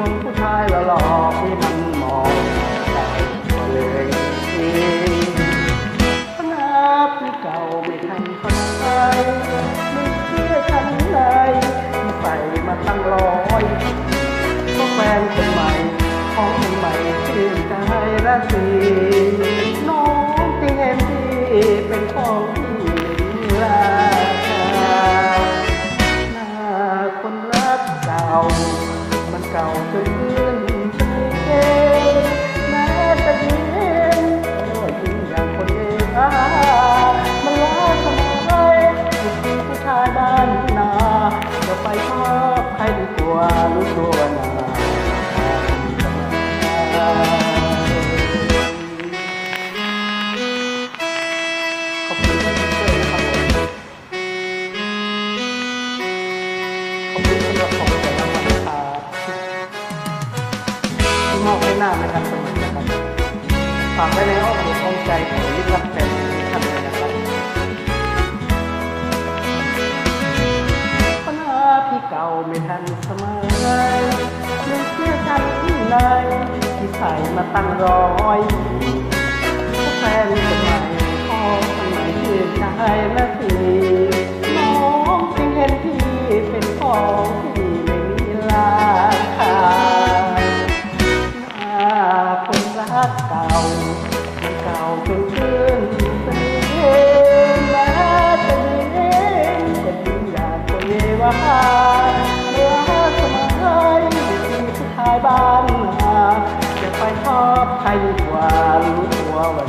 วงผู้ชายละหลอกที่มันมองเลยขนาดที่เก่าไม่ทันคนไทยไม่เชื่อฉันเลยที่ใส่มาตั้งร้อยก็แฟนคนใหม่ของคนใหม่ชื่นใจละสีน้องที่เห็ที่เป็นของ เก่าจนเพื่อนเกแม้แต่เพียงโอ้ยิ่งอย่างคนเดียวมันล้าสมัยผู้ชายบ้านนาจะไปชอบใครดีกว่ารู้ตัวนาากไว้ในห้อมอกอ้องใจของมิตรรักแฟนท่านเลยนะครับปัญหาพี่เก่าไม่ทันสมัยไม่เชื่อกันที่ไหนที่ใส่มาตั้งร้อยแฟนคนใหม่พ่อสมัยเชื่อชายและทีาเก่าจนชื่นเป็นและจะยิ้มก็อยากจะเยวารักสมัยที่ท้ายบ้านจะไปชอบใครหวานหัววัน